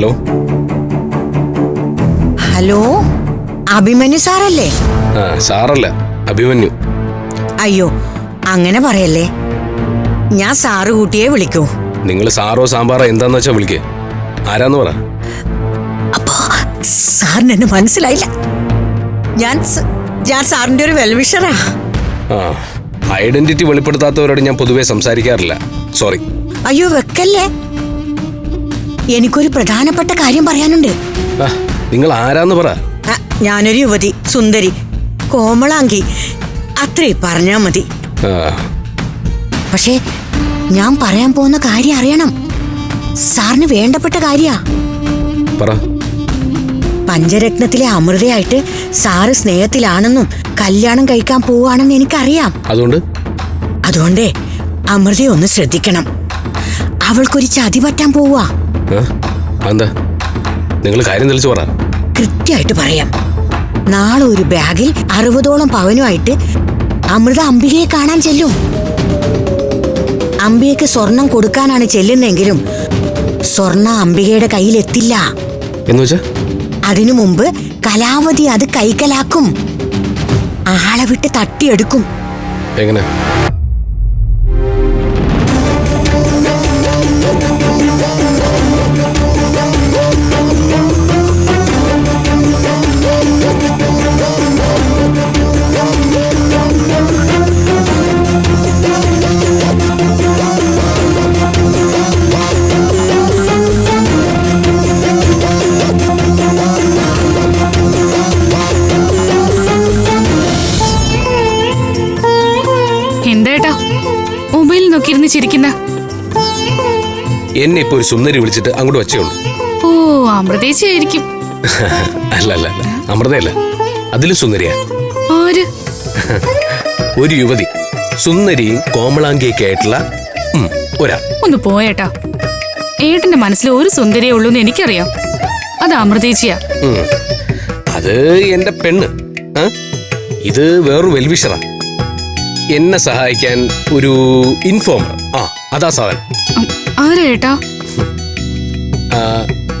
Hello? Hello? Abhimanyu സാറല്ലേ? ആ സാറല്ല. അഭിമന്യു. അയ്യോ അങ്ങനെ പറയല്ലേ. ഞാൻ സാറ് കൂട്ടിയെ വിളിക്കൂ. നിങ്ങൾ സാറോ സാമ്പാറോ എന്താന്ന് വെച്ചാ വിളിക്കേ? ആരാന്ന് പറ. അപ്പോ സാറിന് എന്നെ മനസ്സിലായില്ല. ഞാൻ സ- ഞാൻ സാറിന്റെ ഒരു വെൽവിഷറാ. ആ ഐഡന്റിറ്റി വെളിപ്പെടുത്താത്തവരോട് ഞാൻ പൊതുവെ സംസാരിക്കാറില്ല. സോറി. അയ്യോ വെക്കല്ലേ? എനിക്കൊരു പ്രധാനപ്പെട്ട കാര്യം പറയാനുണ്ട്. നിങ്ങൾ ആരാന്ന് പറ. ഞാനൊരു യുവതി സുന്ദരി കോമളാങ്കി. അത്രേ പറഞ്ഞാ മതി. പക്ഷേ ഞാൻ പറയാൻ പോകുന്ന കാര്യം അറിയണം. സാറിന് വേണ്ടപ്പെട്ട കാര്യാ. പഞ്ചരത്നത്തിലെ അമൃതയായിട്ട് സാറ് സ്നേഹത്തിലാണെന്നും കല്യാണം കഴിക്കാൻ പോവാണെന്ന് എനിക്കറിയാം. അതുകൊണ്ട്? അതുകൊണ്ടേ അമൃതയെ ഒന്ന് ശ്രദ്ധിക്കണം. അവൾക്കൊരു ചതി പറ്റാൻ പോവാ എന്താ നിങ്ങൾ കാര്യം തെളിച്ചു പറ. കൃത്യമായിട്ട് പറയാം. നാളെ ഒരു ബാഗിൽ അറുപതോളം പവനുമായിട്ട് അമൃത അംബികയെ കാണാൻ ചെല്ലും. അംബികയ്ക്ക് സ്വർണം കൊടുക്കാനാണ് ചെല്ലുന്നെങ്കിലും സ്വർണ അംബികയുടെ കയ്യിലെത്തില്ല അതിനു മുമ്പ് കലാവതി അത് കൈക്കലാക്കും. ആളെ വിട്ട് തട്ടിയെടുക്കും. എങ്ങനെ? എന്തേട്ടാ? മൊബൈൽ നോക്കിയിരുന്ന് ചിരിക്കുന്ന. എന്നെ ഇപ്പൊ ഒരു സുന്ദരി വിളിച്ചിട്ട് അങ്ങോട്ട് വച്ചേയുള്ളൂ ഓ അമൃതേച്ചി ആയിരിക്കും അല്ല അല്ല അല്ല അമൃതയല്ല. അതിലും സുന്ദരിയാ. ആര്? ഒരു യുവതി സുന്ദരിയും കോമളാംഗിയൊക്കെ ആയിട്ടുള്ള ഉം, ഒരാൾ. ഒന്ന് പോയേട്ടാ. ഏട്ടന്റെ മനസ്സിൽ ഒരു സുന്ദരിയേ ഉള്ളൂ എന്ന് എനിക്കറിയാം. അത് അമൃതേച്ചിയാ. ഉം. അത് എന്റെ പെണ്ണ്. ആ? ഇത് വേറൊരു വെൽവിഷറാ. എന്നെ സഹായിക്കാൻ ഒരു ഇൻഫോമർ ആ അതാ സാധനം. ആരാ ഏട്ടാ?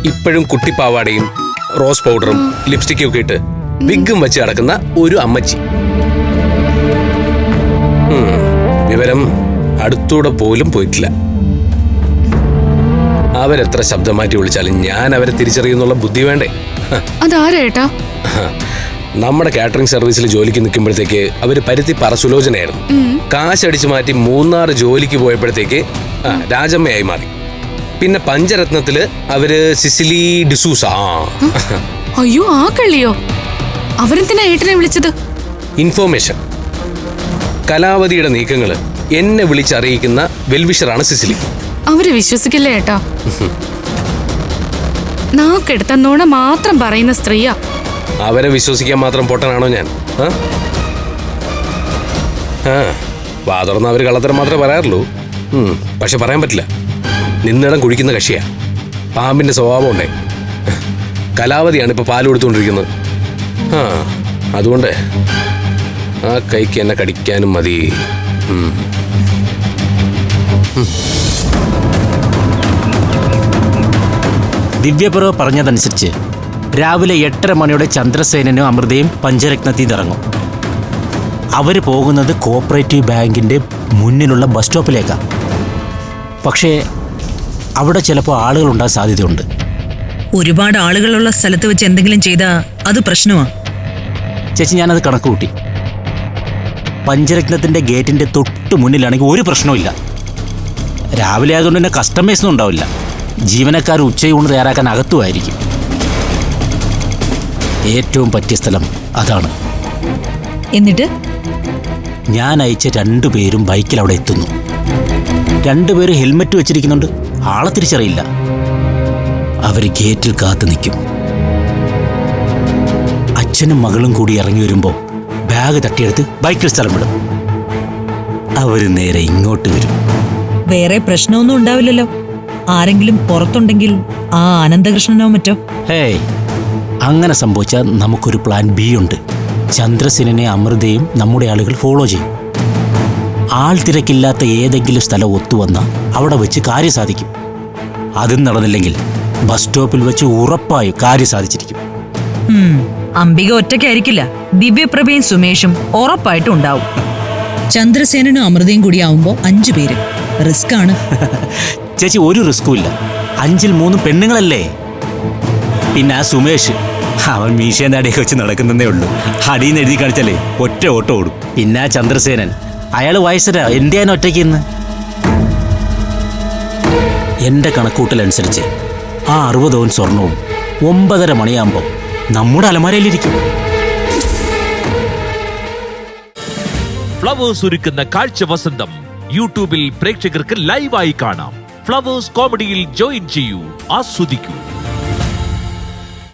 ഇപ്പോഴും കുട്ടിപ്പാവാടയും റോസ് പൗഡറും ലിപ്സ്റ്റിക്കും ഒക്കെ ഇട്ട് വിഗും വെച്ച് കിടക്കുന്ന ഒരു അമ്മച്ചി. വിവരം അടുത്തൂടെ പോലും പോയിട്ടില്ല. അവരെത്ര ശബ്ദം മാറ്റി വിളിച്ചാലും ഞാൻ അവരെ തിരിച്ചറിയുന്നുള്ള ബുദ്ധി വേണ്ടേ? ഹ, അതാരാ ഏട്ടാ? ഹ. നമ്മുടെ കാറ്ററിംഗ് സർവീസിൽ ജോലിക്ക് നിൽക്കുമ്പോഴത്തേക്ക് അവർ പരുത്തി പറ സുലോചനയായിരുന്നു. കാശടിച്ചു മാറ്റി മൂന്നാറ് ജോലിക്ക് പോയപ്പോഴത്തേക്ക് ആ, രാജമ്മയായി മാറി. പിന്നെ പഞ്ചരത്നത്തിൽ അവർ സിസിലി ഡിസൂസ ആ. അയ്യോ ആ കള്ളിയോ? അവരെന്തിനാ ഏട്ടനെ വിളിച്ചത്? ഇൻഫോർമേഷൻ കലാവതിയുടെ നീക്കങ്ങൾ എന്നെ വിളിച്ചറിയിക്കുന്ന വെൽവിഷറാണ് സിസിലി. അവരെ വിശ്വസിക്കില്ലേട്ടോ ഏട്ടാ? നാക്കെടുത്ത നുണ മാത്രം പറയുന്ന സ്ത്രീയാ. അവരെ വിശ്വസിക്കാൻ മാത്രം പൊട്ടനാണോ ഞാൻ? ആ? അവർ കള്ളത്തരം മാത്രമേ പറയാറുള്ളൂ. പക്ഷെ പറയാൻ പറ്റില്ല. നിന്നിടം കുഴിക്കുന്ന കക്ഷിയാ. പാമ്പിന്റെ സ്വഭാവം ഉണ്ടേ. കലാവതിയാണ് ഇപ്പൊ പാൽ കൊടുത്തുകൊണ്ടിരിക്കുന്നത്. ആ അതുകൊണ്ട് ആ കൈക്ക് എന്നെ കടിക്കാനും മതി. ദിവ്യപ്രഭ പറഞ്ഞതനുസരിച്ച് രാവിലെ എട്ടര മണിയോടെ ചന്ദ്രസേനനും അമൃതയും പഞ്ചരത്നത്തിൽ ഇറങ്ങും അവർ പോകുന്നത് കോപ്പറേറ്റീവ് ബാങ്കിന്റെ മുന്നിലുള്ള ബസ് സ്റ്റോപ്പിലേക്കാണ് പക്ഷേ അവിടെ ചിലപ്പോൾ ആളുകൾ ഉണ്ടാകാൻ സാധ്യതയുണ്ട്. ഒരുപാട് ആളുകളുള്ള സ്ഥലത്ത് വെച്ച് എന്തെങ്കിലും ചെയ്താൽ അത് പ്രശ്നമാ. ചേച്ചി ഞാനത് കണക്ക് കൂട്ടി. പഞ്ചരത്നത്തിന്റെ ഗേറ്റിന്റെ തൊട്ട് മുന്നിലാണെങ്കിൽ ഒരു പ്രശ്നവുമില്ല രാവിലെ ആയതുകൊണ്ട് തന്നെ കസ്റ്റമേഴ്സൊന്നും ഉണ്ടാവില്ല. ജീവനക്കാർ ഉച്ചയൂണ് തയ്യാറാക്കാൻ അകത്തുമായിരിക്കും. ഏറ്റവും പറ്റിയ സ്ഥലം അതാണ്. എന്നിട്ട്? ഞാൻ അയച്ച രണ്ടുപേരും ബൈക്കിൽ അവിടെ എത്തുന്നു. രണ്ടുപേരും ഹെൽമെറ്റ് വെച്ചിരിക്കുന്നുണ്ട്. ആളെ തിരിച്ചറിയില്ല. അവർ ഗേറ്റിൽ കാത്തു നിൽക്കും. അച്ഛനും മകളും കൂടി ഇറങ്ങി വരുമ്പോൾ ബാഗ് തട്ടിയെടുത്ത് ബൈക്കിൽ സ്ഥലം വിടും. അവർ നേരെ ഇങ്ങോട്ട് വരും. വേറെ പ്രശ്നമൊന്നും ഉണ്ടാവില്ലല്ലോ. ആരെങ്കിലും പുറത്തുണ്ടെങ്കിൽ ആ അനന്തകൃഷ്ണനോ മറ്റോ? ഹേയ് അങ്ങനെ സംഭവിച്ചാൽ നമുക്കൊരു പ്ലാൻ ബി ഉണ്ട്. ചന്ദ്രസേനെ അമൃതയും നമ്മുടെ ആളുകൾ ഫോളോ ചെയ്യും. ആൾ തിരക്കില്ലാത്ത ഏതെങ്കിലും സ്ഥലം ഒത്തുവന്ന അവിടെ വെച്ച് കാര്യം സാധിക്കും. അതും നടന്നില്ലെങ്കിൽ ബസ് സ്റ്റോപ്പിൽ വെച്ച് ഉറപ്പായും കാര്യം സാധിച്ചിരിക്കും. അംബിക ഒറ്റയ്ക്കായിരിക്കില്ല. ദിവ്യപ്രഭയും സുമേഷും ഉറപ്പായിട്ടും ഉണ്ടാവും. ചന്ദ്രസേനനും അമൃതയും കൂടി ആവുമ്പോ അഞ്ചു പേര്. റിസ്ക് ആണ്. ചേച്ചി ഒരു റിസ്കും ഇല്ല. അഞ്ചിൽ മൂന്ന് പെണ്ണുങ്ങളല്ലേ? പിന്നെ ആ സുമേഷ്. അവൻ മീശയും താടിയൊക്കെ വെച്ച് നടക്കുന്നതേ ഉള്ളൂ. അടിയിൽ എഴുതി കാണിച്ചാലേ ഒറ്റ ഓട്ടം ഓടും. പിന്നെ ചന്ദ്രസേനൻ. അയാൾ വയസ്സരാ എന്തിയാൻ ഒറ്റയ്ക്ക് ഇന്ന്? എന്റെ കണക്കൂട്ടലനുസരിച്ച് ആ അറുപതോൻ സ്വർണവും ഒമ്പതര മണിയാകുമ്പോൾ നമ്മുടെ അലമാരയിലിരിക്കും. ഫ്ലവേഴ്സ് ഒരുക്കുന്ന കാഴ്ച വസന്തം യൂട്യൂബിൽ പ്രേക്ഷകർക്ക് ലൈവായി കാണാം. ഫ്ലവേഴ്സ് കോമഡിയിൽ ജോയിൻ ചെയ്യൂ. ആസ്വദിക്കൂ.